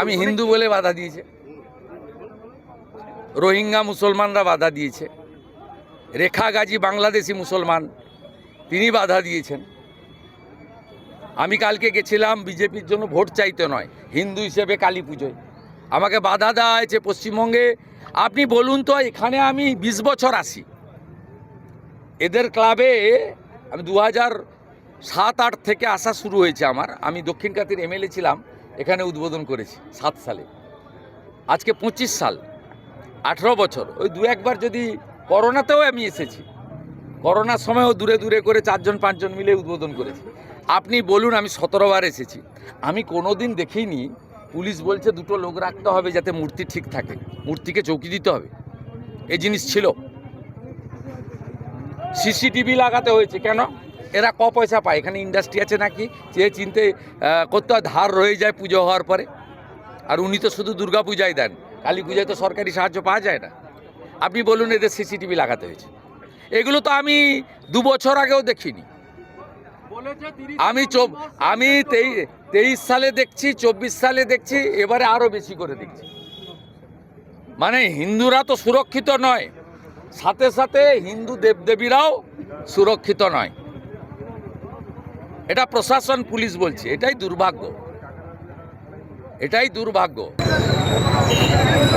আমি হিন্দু বলে বাধা দিয়েছে। রোহিঙ্গা মুসলমানরা বাধা দিয়েছে। রেখা গাজী বাংলাদেশি মুসলমান, তিনি বাধা দিয়েছেন। আমি কালকে গেছিলাম, বিজেপির জন্য ভোট চাইতে নয়, হিন্দু হিসেবে কালী পুজোয়। আমাকে বাধা দেওয়া হয়েছে পশ্চিমবঙ্গে। আপনি বলুন তো, এখানে আমি বিশ বছর আসি এদের ক্লাবে আমি দু হাজার সাত আট থেকে আসা শুরু হয়েছে আমার। আমি দক্ষিণ কাতির এমএলএ ছিলাম। এখানে উদ্বোধন করেছি, সাত সালে। আজকে পঁচিশ সাল, আঠেরো বছর। ওই দু একবার যদি করোনাতেও আমি এসেছি, করোনার সময়ও দূরে দূরে করে চারজন, পাঁচজন মিলে উদ্বোধন করেছি। আপনি বলুন, আমি সতেরো বার এসেছি। আমি কোনো দিন দেখিনি, পুলিশ বলছে দুটো লোক রাখতে হবে যাতে মূর্তি ঠিক থাকে। মূর্তিকে চৌকি দিতে হবে। এই জিনিস ছিল। সিসিটিভি লাগাতে হয়েছে। কেন? এরা ক পয়সা পায়? এখানে ইন্ডাস্ট্রি আছে নাকি? যে চিনতে করতে হয় ধার রয়ে যায় পুজো হওয়ার পরে। আর উনি তো শুধু দুর্গা পূজায় দেন। কালী পূজায় তো সরকারি সাহায্য পাওয়া যায় না। আপনি বলুন এদের সিসিটিভি লাগাতে হয়েছে। এগুলো তো আমি দু বছর আগেও দেখিনি। আমি চব আমি তেই তেইশ সালে দেখছি চব্বিশ সালে দেখছি এবারে আরও বেশি করে দেখছি। মানে হিন্দুরা তো সুরক্ষিত নয়। সাথে সাথে হিন্দু দেবদেবীরাও সুরক্ষিত নয়। এটা প্রশাসন, পুলিশ বলছে। এটাই দুর্ভাগ্য। এটাই দুর্ভাগ্য।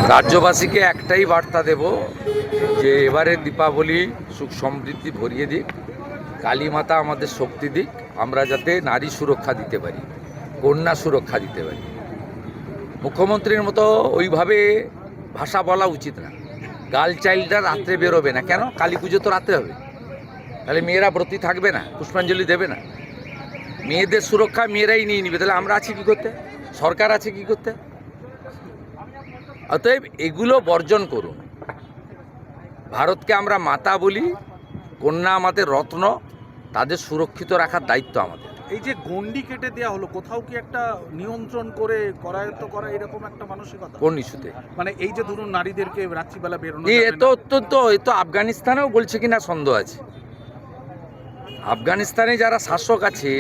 রাজ্যবাসীকে একটাই বার্তা দেব যে এবারে দীপাবলি সুখ সমৃদ্ধি ভরিয়ে দিক, কালী মাতা আমাদের শক্তি দিক, আমরা যাতে নারী সুরক্ষা দিতে পারি, কন্যা সুরক্ষা দিতে পারি। মুখ্যমন্ত্রীর মতো ওইভাবে ভাষা বলা উচিত না। গার্ল চাইল্ডরা রাত্রে বেরোবে না। কেন? কালী পুজো তো রাত্রে হবে। তাহলে মেয়েরা ব্রতী থাকবে না, পুষ্পাঞ্জলি দেবে না। মেয়েদের সুরক্ষা মেয়েরাই নিয়ে নিবে। তাহলে আমরা আছি কি করতে? সরকার আছে কি করতে? অতএব এগুলো বর্জন করুন। ভারতকে আমরা মাতা বলি কন্যা আমাদের রত্ন তাদের সুরক্ষিত রাখার দায়িত্ব আমাদের। এই যে গন্ডি কেটে দেওয়া হলো কোথাও কি একটা নিয়ন্ত্রণ করে করায়ত্ত করা এরকম একটা মানসিকতা? কোন ইস্যুতে? মানে এই যে ধরুন নারীদেরকে রাত্রিবেলা বেরোনো এ তো অত্যন্ত এ তো আফগানিস্তানেও বলছে কিনা সন্দেহ আছে। আফগানিস্তানে যারা শাসক আছে,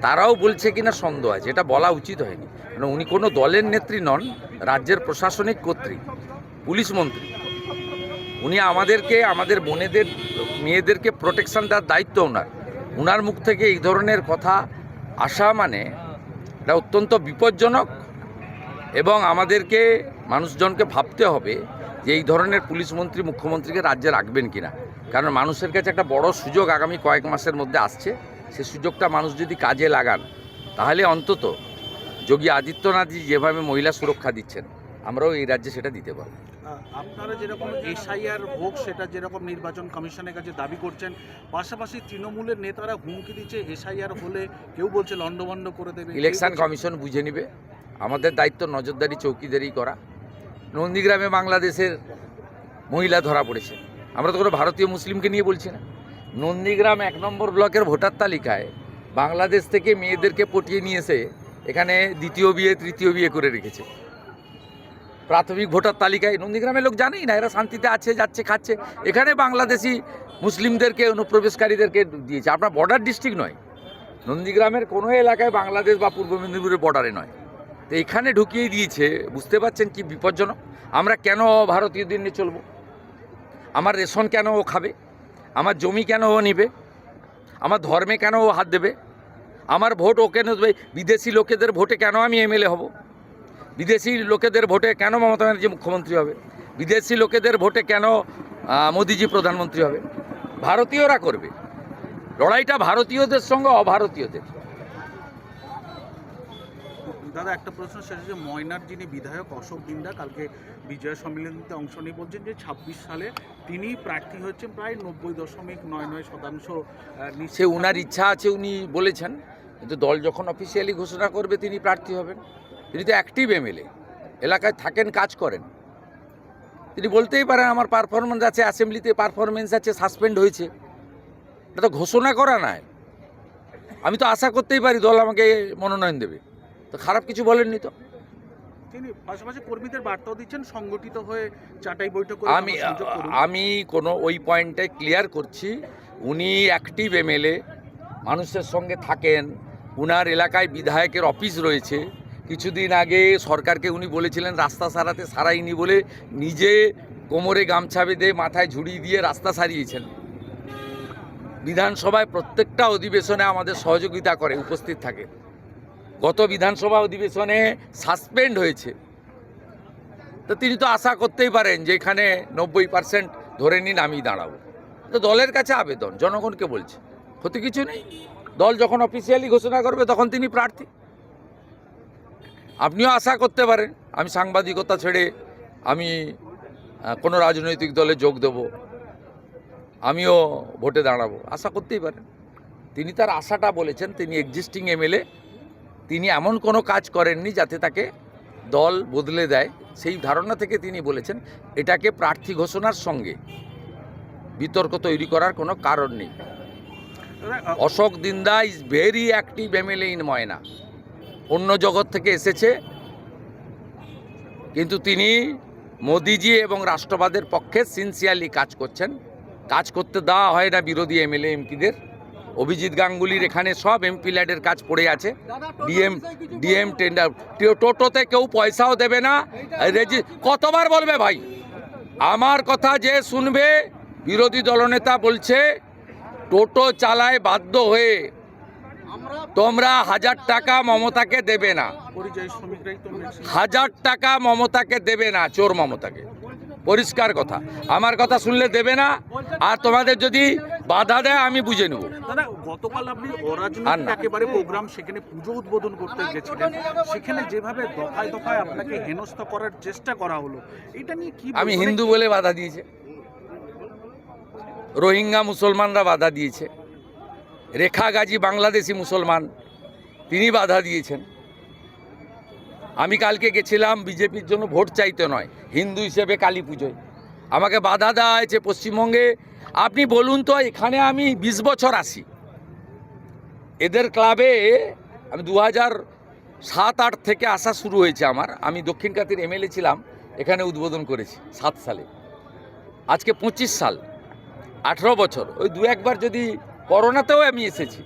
তারাও বলছে কিনা সন্দেহ আছে, এটা বলা উচিত হয়নি। কারণ উনি কোনো দলের নেত্রী নন, রাজ্যের প্রশাসনিক কর্তৃক, পুলিশ মন্ত্রী। উনি আমাদেরকে, আমাদের বোনেদের, মেয়েদেরকে প্রোটেকশন দেওয়ার দায়িত্ব ওনার। ওনার মুখ থেকে এই ধরনের কথা আসা মানে এটা অত্যন্ত বিপজ্জনক এবং আমাদেরকে, মানুষজনকে ভাবতে হবে যে এই ধরনের পুলিশ মন্ত্রী, মুখ্যমন্ত্রীকে রাজ্যে রাখবেন কিনা। কারণ মানুষের কাছে একটা বড় সুযোগ আগামী কয়েক মাসের মধ্যে আসছে। সে সুযোগটা মানুষ যদি কাজে লাগান তাহলে অন্তত যোগী আদিত্যনাথজি যেভাবে মহিলা সুরক্ষা দিচ্ছেন আমরাও এই রাজ্যে সেটা দিতে পারব। আপনারা যেরকম এসআইআর হোক সেটা যেরকম নির্বাচন কমিশনের কাছে দাবি করছেন পাশাপাশি তৃণমূলের নেতারা হুমকি দিচ্ছে এসআইআর হলে কেউ বলছে লন্ডভন্ড করে দেবে ইলেকশন কমিশন বুঝে নিবে। আমাদের দায়িত্ব নজরদারি চৌকিদারি করা। নন্দীগ্রামে বাংলাদেশের মহিলা ধরা পড়েছে। আমরা তো কোনো ভারতীয় মুসলিমকে নিয়ে বলছি না। নন্দীগ্রাম এক নম্বর ব্লকের ভোটার তালিকায় বাংলাদেশ থেকে মেয়েদেরকে পটিয়ে নিয়ে এসে এখানে দ্বিতীয় বিয়ে, তৃতীয় বিয়ে করে রেখেছে। প্রাথমিক ভোটার তালিকায় নন্দীগ্রামের লোক জানেই না, এরা শান্তিতে আছে, যাচ্ছে, খাচ্ছে। এখানে বাংলাদেশি মুসলিমদেরকে, অনুপ্রবেশকারীদেরকে দিয়েছে। আপনার বর্ডার ডিস্ট্রিক্ট নয়। নন্দীগ্রামের কোনো এলাকায় বাংলাদেশ বা পূর্ব মেদিনীপুরের বর্ডারে নয়। তো এখানে ঢুকিয়ে দিয়েছে, বুঝতে পারছেন কি বিপজ্জনক? আমরা কেন ভারতীয়দের নিয়ে চলবো? আমার রেশন কেন ও খাবে? আমার জমি কেন ও নিবে? আমার ধর্মে কেন ও হাত দেবে? আমার ভোট ও কেন দেবে? বিদেশি লোকেদের ভোটে কেন আমি এমএলএ হব? বিদেশি লোকেদের ভোটে কেন মমতা ব্যানার্জি মুখ্যমন্ত্রী হবে? বিদেশি লোকেদের ভোটে কেন মোদিজি প্রধানমন্ত্রী হবে? ভারতীয়রা করবে। লড়াইটা ভারতীয়দের সঙ্গে অভারতীয়দের। দাদা, একটা প্রশ্ন সেটা হচ্ছে ময়নার যিনি বিধায়ক অশোক দিন্দা, কালকে বিজয় সম্মেলনীতে অংশ নিয়ে বলছেন যে ছাব্বিশ সালে তিনি প্রার্থী হচ্ছেন প্রায় নব্বই দশমিক নয় নয় শতাংশ সে উনার ইচ্ছা আছে, উনি বলেছেন। কিন্তু দল যখন অফিসিয়ালি ঘোষণা করবে তিনি প্রার্থী হবেন। তিনি তো অ্যাক্টিভ এমএলএ এলাকায় থাকেন, কাজ করেন। তিনি বলতেই পারেন, আমার পারফরমেন্স আছে অ্যাসেম্বলিতে পারফরমেন্স আছে সাসপেন্ড হয়েছে। এটা তো ঘোষণা করা নাই। আমি তো আশা করতেই পারি দল আমাকে মনোনয়ন দেবে। তো খারাপ কিছু বলেননি তো? তিনি পাশাপাশি কর্মীদের বার্তাও দিচ্ছেন সংগঠিত হয়ে চাটাই বৈঠক আমি আমি কোনো ওই পয়েন্টে ক্লিয়ার করছি উনি অ্যাক্টিভ এমএলএ মানুষের সঙ্গে থাকেন উনার এলাকায় বিধায়কের অফিস রয়েছে। কিছুদিন আগে সরকারকে উনি বলেছিলেন রাস্তা সারাতে সারাইনি বলে নিজে কোমরে গামছা বেঁধে মাথায় ঝুড়ি দিয়ে রাস্তা সারিয়েছেন। বিধানসভায় প্রত্যেকটা অধিবেশনে আমাদের সহযোগিতা করে উপস্থিত থাকে। গত বিধানসভা অধিবেশনে সাসপেন্ড হয়েছে। তো তিনি তো আশা করতেই পারেন যে এখানে নব্বই পার্সেন্ট ধরে নিন, আমি দাঁড়াবো। তো দলের কাছে আবেদন, জনগণকে বলছে। ক্ষতি কিছু নেই। দল যখন অফিসিয়ালি ঘোষণা করবে, তখন তিনি প্রার্থী। আপনিও আশা করতে পারেন, আমি সাংবাদিকতা ছেড়ে আমি কোনো রাজনৈতিক দলে যোগ দেব। আমিও ভোটে দাঁড়াবো। আশা করতেই পারেন। তিনি তার আশাটা বলেছেন, তিনি এক্সিস্টিং এমএলএ তিনি এমন কোনো কাজ করেননি যাতে তাকে দল বদলে দেয়। সেই ধারণা থেকে তিনি বলেছেন, এটাকে প্রার্থী ঘোষণার সঙ্গে বিতর্ক তৈরি করার কোনো কারণ নেই। Ashok Dinda is very active MLA in Moyna অন্য জগৎ থেকে এসেছে। কিন্তু তিনি মোদিজি এবং রাষ্ট্রবাদের পক্ষে সিনসিয়ারলি কাজ করছেন। কাজ করতে দেওয়া হয় না বিরোধী এমএলএ এমপিদের অভিজিৎ গাঙ্গুলির এখানে সব এমপি ল্যাডের কাজ পড়ে আছে। ডিএম ডিএম টেন্ডার টোটোতে কেউ পয়সাও দেবে না। রেজি- কতবার বলবে ভাই? আমার কথা যে শুনবে বিরোধী দলনেতা বলছে টোটো চালায় বাধ্য হয়ে। তোমরা হাজার টাকা মমতাকে দেবে না। হাজার টাকা মমতাকে দেবে না চোর মমতাকে। পরিষ্কার কথা। আমার কথা শুনলে দেবে না। আর তোমাদের যদি বাধা দেয় আমি বুঝে নেব। দাদা গতকাল আপনি অরাজনৈতিক একেবারে প্রোগ্রাম সেখানে পুজো উদ্বোধন করতে গেছিলেন। সেখানে যেভাবে দফায় দফায় আপনাকে হেনস্থা করার চেষ্টা করা হলো এটা নিয়ে কি আমি হিন্দু বলে বাধা দিয়েছে। রোহিঙ্গা মুসলমানরা বাধা দিয়েছে। রেখা গাজী বাংলাদেশি মুসলমান তিনি বাধা দিয়েছেন। আমি কালকে গেছিলাম বিজেপির জন্য ভোট চাইতে নয় হিন্দু হিসেবে কালী পুজোয়। আমাকে বাধা দেওয়া হয়েছে পশ্চিমবঙ্গে আপনি বলুন তো, এখানে আমি বিশ বছর আসি এদের ক্লাবে আমি দু হাজার সাত, আট থেকে আসা শুরু হয়েছে আমার। আমি দক্ষিণ কাতির এমএলএ ছিলাম, এখানে উদ্বোধন করেছি সাত সালে। আজকে পঁচিশ সাল, আঠেরো বছর। ওই দু একবার যদি করোনাতেও আমি এসেছি,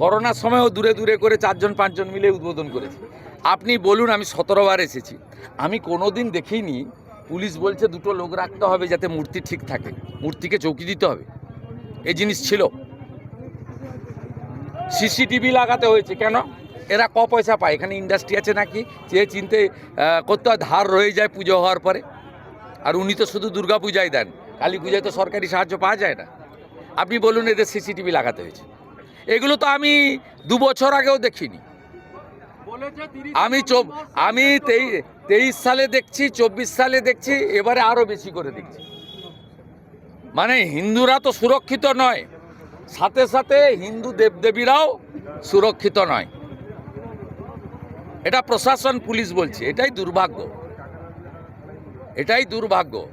করোনার সময়ও দূরে দূরে করে চারজন, পাঁচজন মিলে উদ্বোধন করেছি। আপনি বলুন, আমি সতেরো বার এসেছি। আমি কোনো দিন দেখিনি, পুলিশ বলছে দুটো লোক রাখতে হবে যাতে মূর্তি ঠিক থাকে। মূর্তিকে চৌকি দিতে হবে। এই জিনিস ছিল। সিসিটিভি লাগাতে হয়েছে। কেন? এরা ক পয়সা পায়। এখানে ইন্ডাস্ট্রি আছে নাকি? যে চিনতে করতে হয় ধার রয়ে যায় পুজো হওয়ার পরে। আর উনি তো শুধু দুর্গা পূজায় দেন। কালী পূজায় তো সরকারি সাহায্য পাওয়া যায় না। আপনি বলুন এদের সিসিটিভি লাগাতে হয়েছে। এগুলো তো আমি দু বছর আগেও দেখিনি। আমি চব আমি তেই তেইশ সালে দেখছি চব্বিশ সালে দেখছি এবারে আরও বেশি করে দেখছি। মানে হিন্দুরা তো সুরক্ষিত নয়। সাথে সাথে হিন্দু দেবদেবীরাও সুরক্ষিত নয়। এটা প্রশাসন পুলিশ বলছে, এটাই দুর্ভাগ্য। এটাই দুর্ভাগ্য।